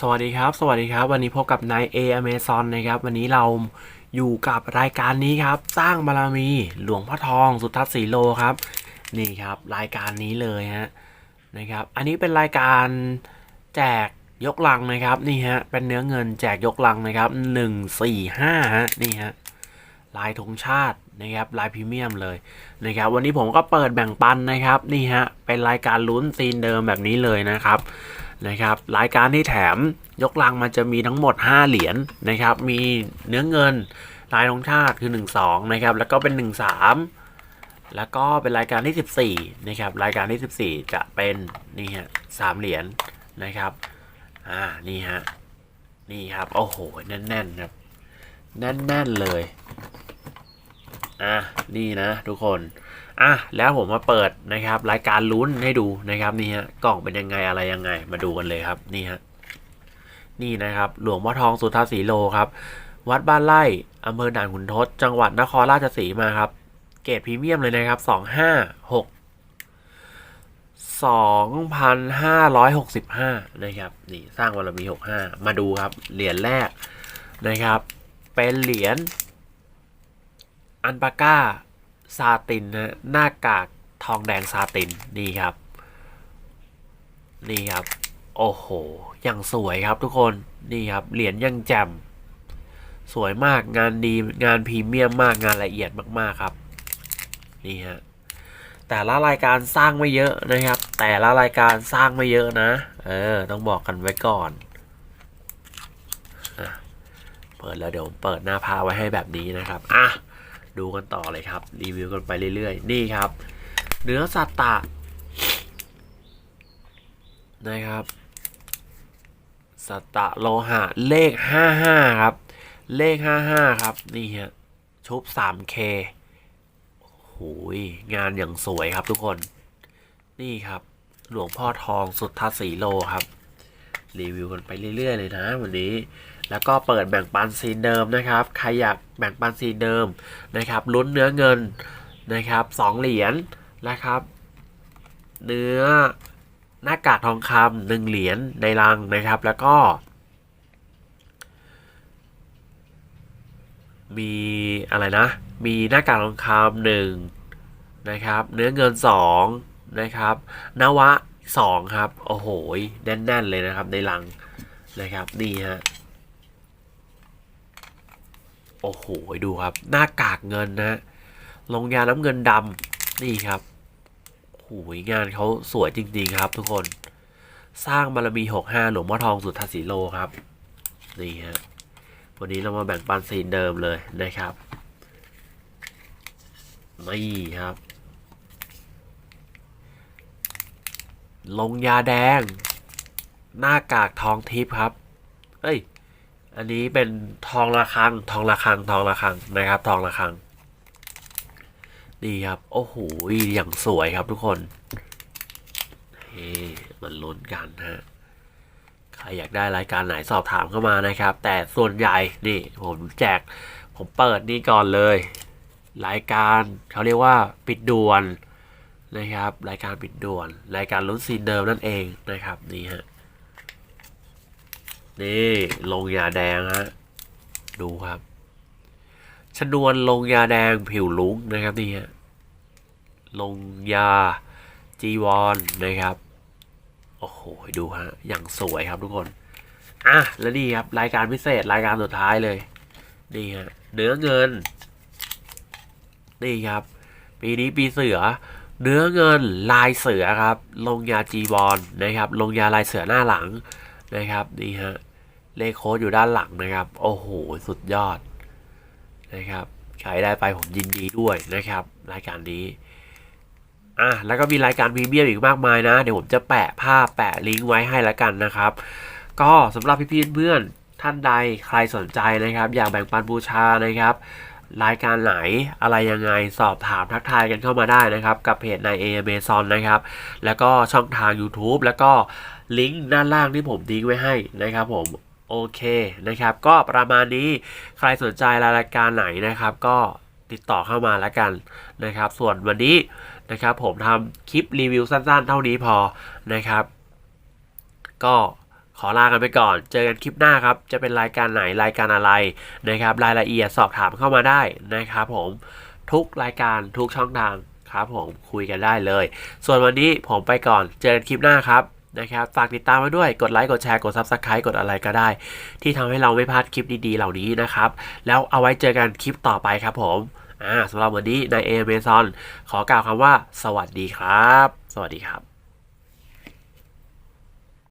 สวัสดีครับ สวัสดีครับ วันนี้พบกับนายเออเมซอนนะครับ วันนี้เราอยู่กับรายการนี้ครับ สร้างบารมี หลวงพ่อทอง สุทัศน์ศรีโลครับ นี่ครับรายการนี้เลยฮะนะครับ อันนี้เป็นรายการแจกยกลังนะครับ นี่ฮะ เป็นเนื้อเงินแจกยกลังนะครับหนึ่งสี่ห้าฮะ นี่ฮะ ลายธงชาตินะครับ ลายพรีเมียมเลยนะครับ วันนี้ผมก็เปิดแบ่งปันนะครับ นี่ฮะ เป็นรายการลุ้นซีนเดิมแบบนี้เลยนะครับ นะครับรายการที่แถมยกลังมันจะมีทั้งหมด 5 เหรียญนะครับ มีเนื้อเงินลายธงชาติคือ 1 2 นะครับ แล้วก็เป็น 1 3 แล้วก็เป็นรายการที่ 14 นะครับ รายการที่ 14 จะเป็นนี่ฮะสามเหรียญนะครับ อ่า นี่ฮะ นี่ครับ โอ้โห แน่นๆครับ แน่นๆเลย อะ นี่นะทุกคน อะแล้วผมมาเปิดนะครับ รายการลุ้นให้ดูนะครับนี่ฮะกล่องเป็นยังไงอะไรยังไง มาดูกันเลยครับนี่ฮะนี่นะครับ หลวงพ่อทองสุทธาสีโลครับ วัดบ้านไร่อำเภอด่านขุนทด จังหวัดนครราชสีมาครับ เกรดพรีเมียมเลยนะครับสองห้าหกสองพันห้าร้อยหกสิบห้านะครับนี่สร้างวันละมีหกห้ามาดูครับ เหรียญแรกนะครับ เป็นเหรียญอันปาก้า ซาตินนะหน้ากากทองแดงซาตินนี่ครับ นี่ครับ โอ้โหยังสวยครับทุกคนนี่ครับเหรียญยังแจ่มสวยมากงานดีงานพรีเมียมมากงานละเอียดมากๆครับ นี่ฮะแต่ละรายการสร้างไม่เยอะนะครับ แต่ละรายการสร้างไม่เยอะนะ เออ ต้องบอกกันไว้ก่อนอะเปิดแล้วเดี๋ยวผมเปิดหน้าพาไว้ให้แบบนี้นะครับ อะ ดูกันต่อเลยครับ รีวิวกันไปเรื่อยๆ นี่ครับ เนื้อสัตตะนะครับสัตตะโลหะเลข 55 ครับ เลข 55 ครับ นี่ฮะชุบ 3K โอ้ยงานอย่างสวยครับทุกคน นี่ครับ หลวงพ่อทองสุทธาสีโลครับ รีวิวกันไปเรื่อย ๆ เลยนะวันนี้ แล้วก็เปิดแบ่งปันซีนเดิมนะครับ ใครอยากแบ่งปันซีนเดิมนะครับลุ้นเนื้อเงินนะครับสองเหรียญนะครับ เนื้อหน้ากากทองคำหนึ่งเหรียญในรังนะครับ แล้วก็ มีอะไรนะ มีหน้ากากทองคำหนึ่งนะครับ เนื้อเงินสองนะครับนวะ สองครับ โอ้โหแน่น ๆ เลยนะครับในรังนะครับนี่ฮะโอ้โหดูครับ หน้ากากเงินนะลงยาน้ำเงินดำนี่ครับโอ้โหงานเขาสวยจริง ๆ ครับ ทุกคน สร้างบารมี65หลวงพ่อทองสุทธาสีโลครับนี่ฮะวันนี้เรามาแบ่งปันซีนเดิมเลยนะครับนี่ครับ ลงยาแดง หน้ากากทองทิพย์ครับ เอ้ย อันนี้เป็นทองระฆัง ทองระฆัง ทองระฆังนะครับ ทองระฆัง นี่ครับ โอ้โห อย่างสวยครับทุกคนเฮ้มันลุ้นกันฮะ ใครอยากได้รายการไหนสอบถามเข้ามานะครับ แต่ส่วนใหญ่ นี่ ผมแจก ผมเปิดนี่ก่อนเลย รายการเขาเรียกว่าปิดด่วน นะครับ รายการปิดด่วน รายการลุ้นซีนเดิมนั่นเองนะครับนี่ฮะนี่ลงยาแดงฮะดูครับชนวนลงยาแดงผิวลุ้งนะครับนี่ฮะลงยาจีวรนะครับโอ้โหดูฮะอย่างสวยครับทุกคนอะแล้วนี่ครับรายการพิเศษรายการสุดท้ายเลยนี่ฮะเนื้อเงินนี่ครับ ปีนี้ปีเสือ เนื้อเงินลายเสือครับ ลงยาจีวรนะครับ ลงยาลายเสือหน้าหลังนะครับนี่ฮะเลขโค้ดอยู่ด้านหลังนะครับ โอ้โห สุดยอดนะครับใครได้ไปผมยินดีด้วยนะครับ รายการนี้อะแล้วก็มีรายการพรีเมียมอีกมากมายนะ เดี๋ยวผมจะแปะภาพแปะลิงก์ไว้ให้แล้วกันนะครับ ก็สำหรับพี่ๆเพื่อนๆท่านใดใครสนใจนะครับ อยากแบ่งปันบูชานะครับ รายการไหนอะไรยังไงสอบถามทักทายกันเข้ามาได้นะครับ กับเพจในเอเมซอนนะครับ แล้วก็ช่องทาง YouTube แล้วก็ลิงก์ด้านล่างที่ผมทิ้งไว้ให้นะครับผมโอเคนะครับ ก็ประมาณนี้ใครสนใจรายการไหนนะครับ ก็ติดต่อเข้ามาแล้วกันนะครับ ส่วนวันนี้นะครับ ผมทำคลิปรีวิวสั้นๆ เท่านี้พอนะครับ ก็ ขอลากันไปก่อน เจอกันคลิปหน้าครับ จะเป็นรายการไหนรายการอะไรนะครับ รายละเอียดสอบถามเข้ามาได้นะครับผมทุกรายการทุกช่องทางครับผมคุยกันได้เลย ส่วนวันนี้ผมไปก่อน เจอกันคลิปหน้าครับนะครับฝากติดตามไว้ด้วยกดไลค์กดแชร์กด Subscribe กดอะไรก็ได้ ที่ทำให้เราไม่พลาดคลิปดีๆเหล่านี้นะครับ แล้วเอาไว้เจอกันคลิปต่อไปครับผมอ่าสำหรับวันนี้นายเอเมซอนขอกล่าวคำว่า สวัสดีครับ สวัสดีครับ